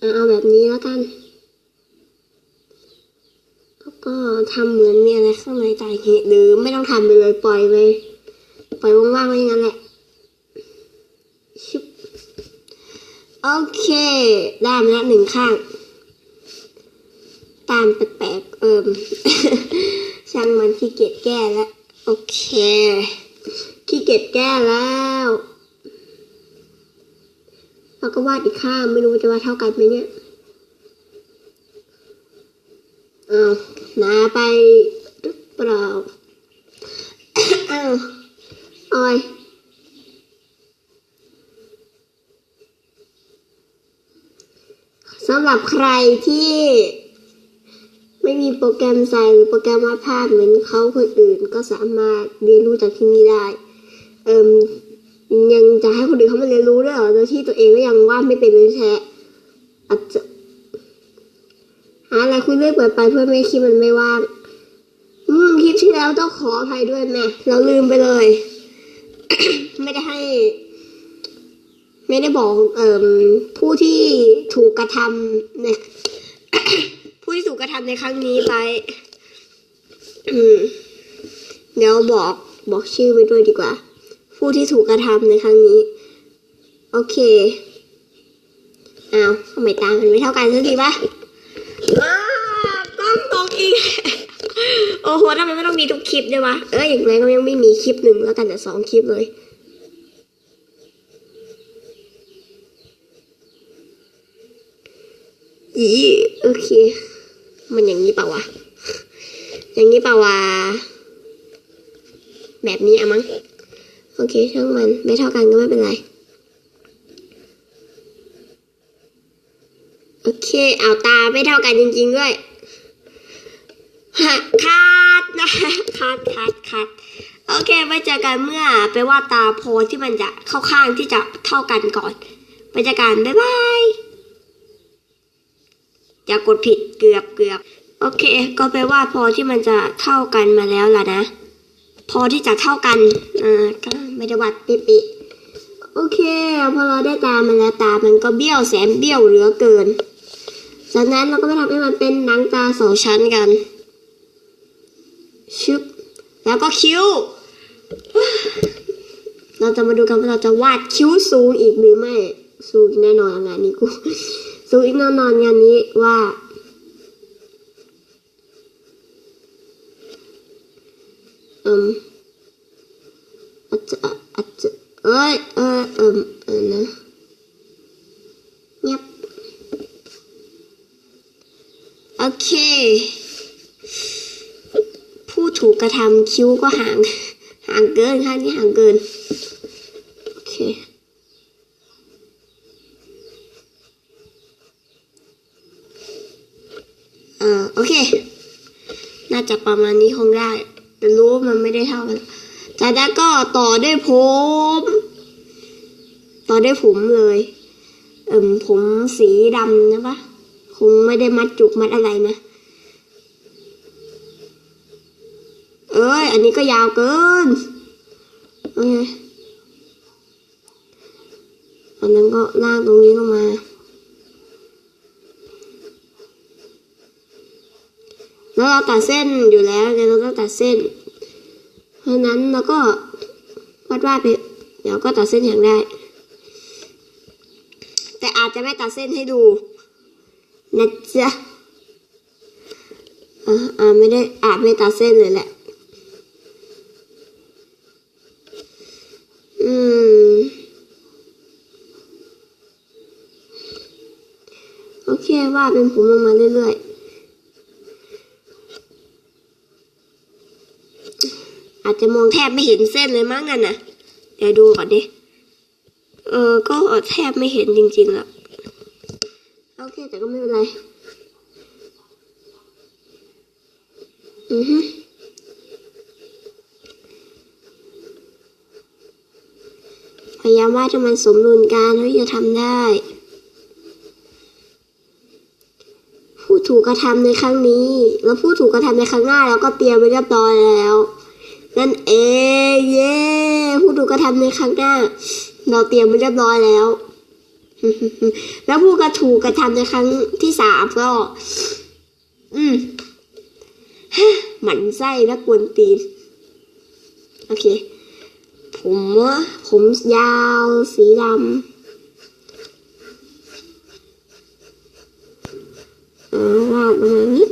เอาแบบนี้แล้วกัน แล้วก็ทำเหมือนมีอะไรข้างในใจเหตุหรือไม่ต้องทำไปเลยปล่อยไปปล่อยว่างๆไว้อย่างนั้นแหละชุบโอเค ได้มาแล้วหนึ่งข้าง ตามแปลกๆเอิมช่างมันขี้เกียจแก้แล้ว โอเคขี้เกียจแก้แล้ว แล้วก็วาดอีกข้างไม่รู้จะวาดเท่ากันไหมเนี่ยอ้าวหนาไปหรือเปล่าอ้าวออยสำหรับใครที่ไม่มีโปรแกรมใส่หรือโปรแกรมวาดภาพเหมือนเขาคนอื่นก็สามารถเรียนรู้จากที่นี่ได้ เอิม ยังจะให้คนอื่นเขามาเรียนรู้ด้วยเหรอโดยที่ตัวเองก็ยังวาดไม่เป็นเลยแท้อาจจะหาอะไรคุยเรื่อยเปิดไปเพื่อไม่ให้คลิปมันไม่ว่างอืมคลิปที่แล้วต้องขออภัยด้วยแม่เราลืมไปเลย ไม่ได้ให้ ไม่ได้บอกเอ่มผู้ที่ถูกกระทำในผู้ที่ถูกกระทำในครั้งนี้ไปเดี๋ยวบอกบอกชื่อไปด้วยดีกว่า ผู้ที่ถูกกระทำในครั้งนี้ โอเคอ้าวทำไมตามมันไม่เท่ากันสักทีปะกล้องตกอีก โอ้โหทำไมไม่ต้องมีทุกคลิปด้วยวะ เอออย่างไรก็ยังไม่มีคลิปหนึ่งแล้วกันแต่สองคลิปเลยอีโอเค มันอย่างนี้เปล่าวะ อย่างนี้เปล่าวะ แบบนี้อะมั้ง โอเคช่างมันไม่เท่ากันก็ไม่เป็นไร โอเค เอาตาไม่เท่ากันจริงๆด้วยคัดนะคัดคัดคัดโอเคไว้เจอกันเมื่อไปว่าดตาโพที่มันจะเข้าข้างที่จะเท่ากันก่อนไปเจอกันบ๊ายบายอย่ากดผิดเกือบเกือบโอเค ก็แปว่าพอที่มันจะเท่ากันมาแล้วล่ะนะ พอที่จะเท่ากันอ่าก็ไม่ได้วัดปิปิโอเคพอเราได้ตามันแล้วตามันก็เบี้ยวแสนเบี้ยวเหลือเกิน จากนั้นเราก็ไปทำให้มันเป็นหนังตาสองชั้นกันชึบแล้วก็คิ้ว เราจะมาดูกันว่าเราจะวาดคิ้วสูงอีกหรือไม่ สูงแน่นอนงานนี้กู สูงอีกแน่นอนงานนี้ว่า อืมอาจจะอาจจะเอ้ยเออเอมเออนะเงียบโอเค ผู้ถูกกระทำคิ้วก็ห่าง ห่างเกินค่ะนี่ห่างเกิน โอเคเออโอเค น่าจะประมาณนี้คงได้ แต่รู้ว่ามันไม่ได้เท่ากันจากนั้นก็ต่อด้วยผม ต่อด้วยผมเลย เอิ่มผมสีดำนะปะคงไม่ได้มัดจุกมัดอะไรนะ เอ้ย อันนี้ก็ยาวเกินโอเคอันนั้นก็ลากตรงนี้ลงมา แล้ว เราตัดเส้นอยู่แล้วไงเราต้องตัดเส้น เพราะฉะนั้นเราก็วาดวาดไปเดี๋ยวก็ตัดเส้นอย่างได้ แต่อาจจะไม่ตัดเส้นให้ดูนะจ๊ะอ่าอ่าไม่ได้อาจไม่ตัดเส้นเลยแหละ อืม โอเควาดเป็นผมลงมาเรื่อยๆ อาจจะมองแทบไม่เห็นเส้นเลยมั้งนั่นนะเดี๋ยวดูก่อนดิเออ ก็แทบไม่เห็นจริงๆแล้วโอเค แต่ก็ไม่เป็นไร อือฮึพยายามวาดให้มันสมดุลกันที่จะทำได้ ผู้ถูกกระทำในครั้งนี้ แล้วผู้ถูกกระทำในครั้งหน้าเราก็เตรียมไว้เรียบร้อยแล้ว นั่นเองเย้ผู้ถูกกระทำในครั้งหน้า เราเตรียมไว้เรียบร้อยแล้ว แล้วผู้กระถูกกระทำในครั้งที่สามก็ อืมหมันไส้และกวนตีน โอเค ผมว่าผมยาวสีดำอ่าวาดประมาณนี้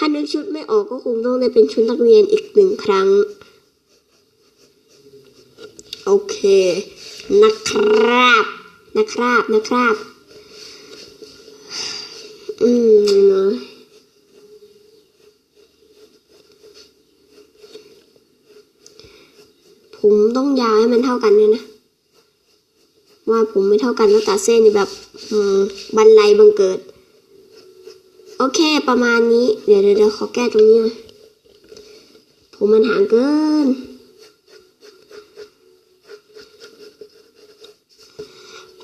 ถ้านึกชุดไม่ออกก็คงต้องได้เป็นชุดนักเรียนอีกหนึ่งครั้ง โอเค นะครับ นะครับ นะครับ อืมผมต้องยาวให้มันเท่ากันเนี่ยนะ ว่าผมไม่เท่ากันแล้วตัดเส้นแบบบันไลบังเกิด โอเคประมาณนี้ เดี๋ยวเดี๋ยวเขอแก้ตรงนี้ผมมันห่างเกิน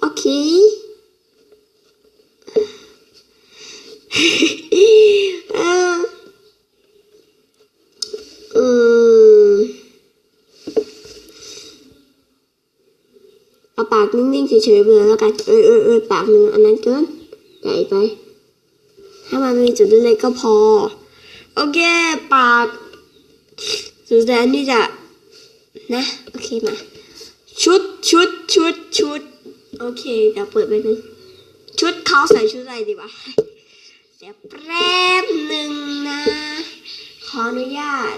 โอเคเออเอาปากนิ่งๆเฉยๆไปเลยแล้วกัน เออเออเออปากหนึ่งอันนั้นเกินใหญ่ไป ถ้ามันมีจุดเล็กๆก็พอ โอเค ปากสุดแสนที่จะ นะ โอเคมา ชุดชุดชุดชุด โอเคเดี๋ยวเปิดไปหนึ่งชุดเขาใส่ชุดอะไรดีวะเดี๋ยวแป๊บหนึ่งนะ ขออนุญาต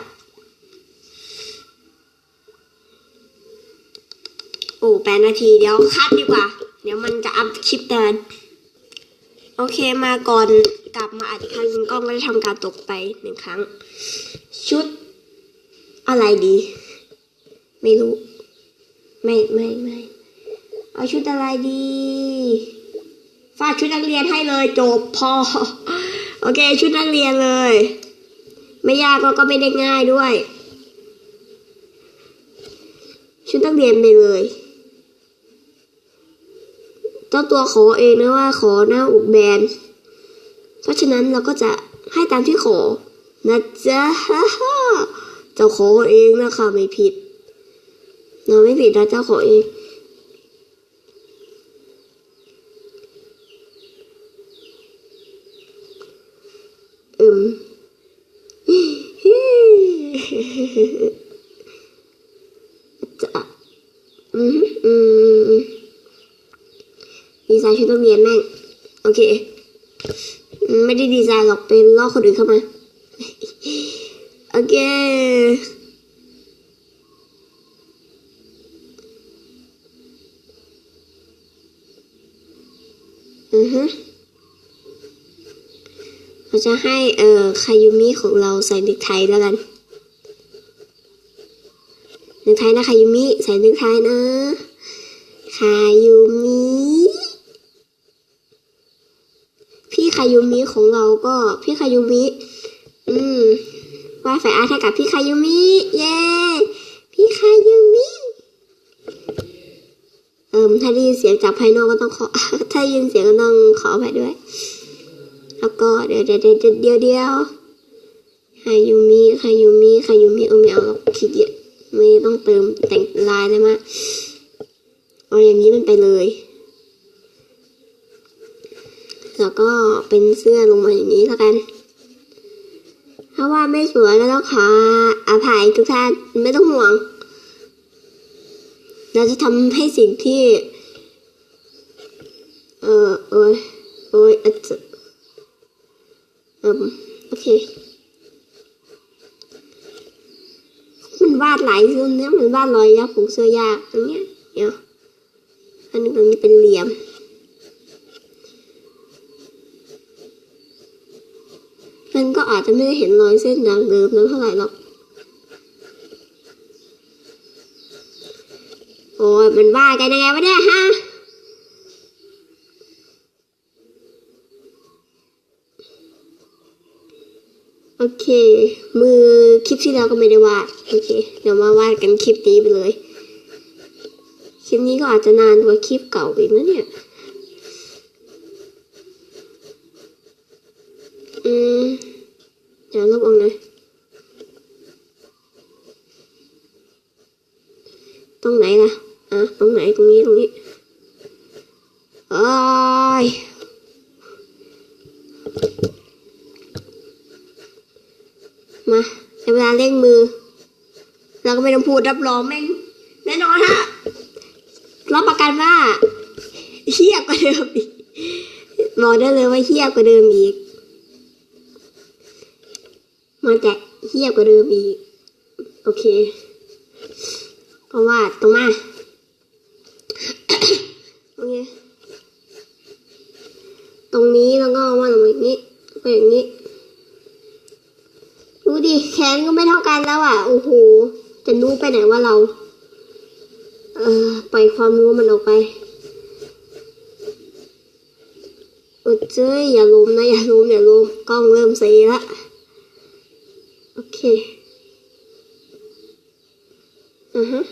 โอ้แปดนาทีเดี๋ยวคัดดีกว่า เดี๋ยวมันจะอัพคลิปเดิน โอเคมาก่อนกลับมาอัดอีกครั้งนึงกล้องก็ได้ทำการตกไปหนึ่งครั้ง ชุดอะไรดี ไม่รู้ ไม่ไม่ไม่เอาชุดอะไรดีฟาดชุดนักเรียนให้เลยจบพอ โอเค ชุดนักเรียนเลย ไม่ยากแล้วก็ไม่ได้ง่ายด้วย ชุดนักเรียนไปเลย เจ้าตัวขอเองนะว่าขอหน้าอกแบน เพราะฉะนั้นเราก็จะให้ตามที่ขอ นะจ๊ะเจ้าขอเองนะคะไม่ผิดเราไม่ผิดนะเจ้าขอเอง อืม จะอืมอืมดีไซน์ชุดนักเรียนแม่ง โอเค ไม่ได้ดีไซน์หรอกเป็นล่อคนอื่นเข้ามา โอเคอือฮึเราจะให้เอ่อคายุมิของเราใส่เน็กไทแล้วกันน็กไทนะคายุมิใส่น็กไทนะคายุมิพี่คา ยุมิของเราก็พี่คายุมิ อืมวาดสายอาร์ตให้กับพี่คายุมิ เย้ พี่คายุมิ เอิมถ้าได้ยินเสียงจากภายนอกก็ต้องขอ ถ้าได้ยินเสียงก็ต้องขออภัยด้วย แล้วก็เดี๋ยวเดี๋ยวเดี๋ยวเดี๋ยวเดี๋ยวฮายุมิฮายุมิฮายุมิเออไม่เอาหรอกขี้เกียจไม่ต้องเติมแต่งลายเลยมะเอาอย่างนี้มันไปเลย แล้วก็เป็นเสื้อลงมาอย่างนี้แล้วกัน ถ้าว่าไม่สวยก็ต้องขออภัยทุกท่านไม่ต้องห่วง เราจะทำให้สิ่งที่ เออเอยเอยอาจจะเออโอเค มันวาดหลายเรื่องเนี่ยมันวาดรอยยับของเสื้อยากอันเนี้ยเดี๋ยอันนี้ตรงนี้เป็นเหลี่ยม มันก็อาจจะไม่ได้เห็นรอยเส้นดังเดิมนั้นเท่าไหร่หรอก โอ้ยมันว่ากันยังไงวะเนี่ยฮะโอเค มือคลิปที่แล้วก็ไม่ได้วาด โอเค เดี๋ยวมาวาดกันคลิปนี้ไปเลย คลิปนี้ก็อาจจะนานกว่าคลิปเก่าอีกนะเนี่ย อืมเดี๋ยวลบออกหน่อยตรงไหนล่ะ อะ ตรงไหน ตรงนี้ ตรงนี้เอ้ยมาในเวลาเร่งมือ เราก็ไม่ต้องพูดรับรองแม่งแน่นอนฮะรับประกันว่าเฮี้ยกว่าเดิมอีกบอกได้เลยว่าเฮี้ยกว่าเดิมอีก มันจะเฮี้ยกว่าเดิมอีก โอเค เพราะว่าตรงมาโอเค ตรงนี้แล้วก็วาลงมาอย่างนี้แล้วก็อย่างนี้ ดูดิแขนก็ไม่เท่ากันแล้วอะ โอ้โห จะรู้ไปไหนว่าเรา เออปล่อยความรู้มันออกไปเออเจ้ยอย่าล้มนะ อย่าล้มอย่าล้มกล้องเริ่มเซละ อือฮะ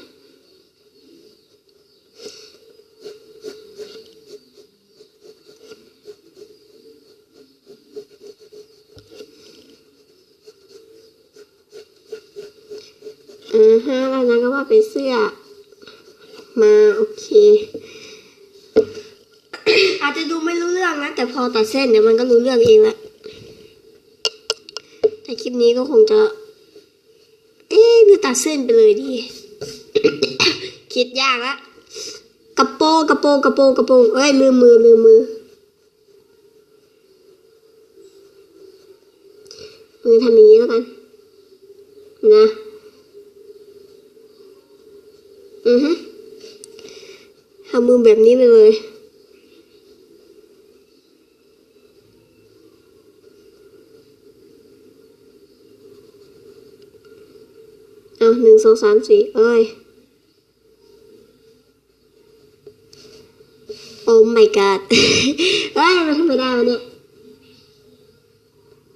อือฮะแล้วนั้นก็ว่าเป็นเสื้อ มา โอเค อาจจะดูไม่รู้เรื่องนะ แต่พอตัดเส้นเดี๋ยวมันก็รู้เรื่องเองแหละแต่คลิปนี้ก็คงจะ ตัดเส้นไปเลยดีคิดยากละกระโปงกระโปงกระโปงกระโปงเอ้ยลืมมือลืมมือมือทำอย่างนี้แล้วกัน นะ อือฮึทำมือแบบนี้ไปเลย เอาหนึ่ง สองสามสี่เอ้ย โอ้ my god เอ้ยมันทำไม่ได้วะเนี่ย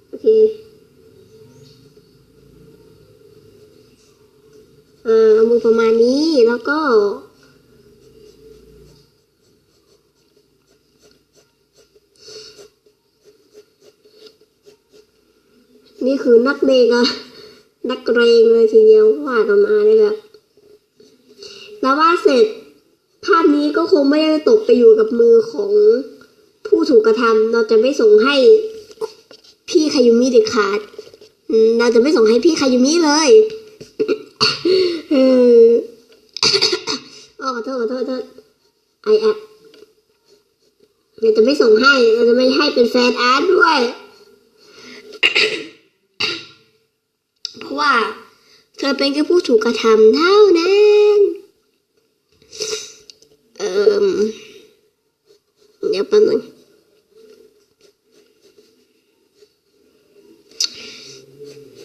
โอเคอ่าเอามือประมาณนี้แล้วก็นี่คือนักเลงอะ นักเรงเลยทีเดียววาดออกมาได้แบบแล้ววาดเสร็จภาพนี้ก็คงไม่ได้ตกไปอยู่กับมือของผู้ถูกกระทำเราจะไม่ส่งให้พี่คายุมิเด็ดขาดเราจะไม่ส่งให้พี่คายุมิเลยเอออ๋อขอโทษขอโทษขอโทษไอแอเราจะไม่ส่งให้ เราจะไม่ให้เป็นแฟนอาร์ตด้วย เพราะว่า เธอเป็นแค่ผู้ถูกกระทำเท่านั้นเอ่อเดี๋ยวแป๊บนึง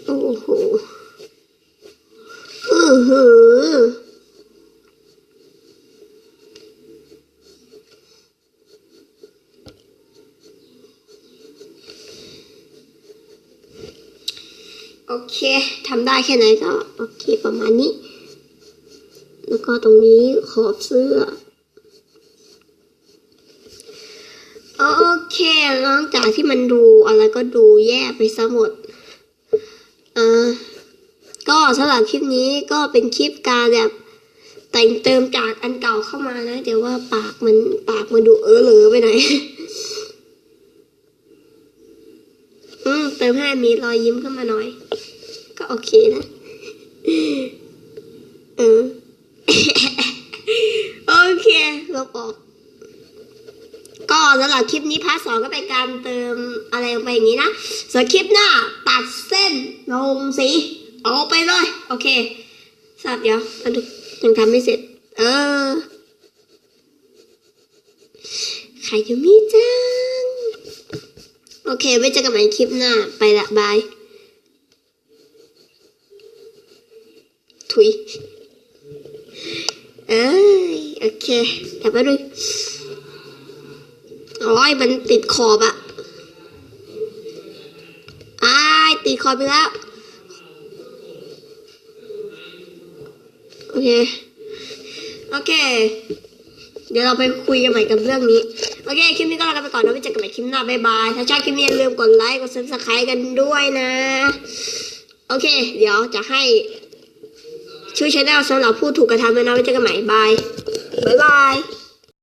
โอ้โหอือหือเค ทำได้แค่ไหนก็โอเคประมาณนี้ แล้วก็ตรงนี้ขอบเสื้อ โอเคหลังจากที่มันดูอะไรก็ดูแย่ไปซะหมดอ่าก็สำหรับคลิปนี้ก็เป็นคลิปการแบบแต่งเติมจากอันเก่าเข้ามานะเดี๋ยวว่าปากมันปากมันดูเออเหลอไปไหนอืมเติมให้มีรอยยิ้มขึ้นมาหน่อย โอเคนะ เออ โอเคลบออก ก็สำหรับคลิปนี้พาร์ทสองก็เป็นการเติมอะไรลงไปอย่างนี้นะ ส่วนคลิปหน้า ตัดเส้นลงสีเอาไปเลย โอเคทราบเดี๋ยวอันยังทำไม่เสร็จ เออ ใครจะมีจัง โอเค ไว้เจอกันใหม่คลิปหน้า ไปละบาย ถุยเอ้ยโอเคเดี๋ยวไปดูโอ้ยมันติดขอบอะอ้ายติดขอบไปแล้ว โอเค โอเค เดี๋ยวเราไปคุยกันใหม่กับเรื่องนี้ โอเค คลิปนี้ก็ลากันไปก่อนนะไว้เจอกันใหม่คลิปหน้า บ๊ายบาย ถ้าชอบคลิปนี้อย่าลืมกดไลค์ กดซับสไครต์กันด้วยนะ โอเค เดี๋ยวจะให้ ชื่อชแนลสำหรับผู้ถูกกระทำด้วยนะไว้เจอกันใหม่บายบายบาย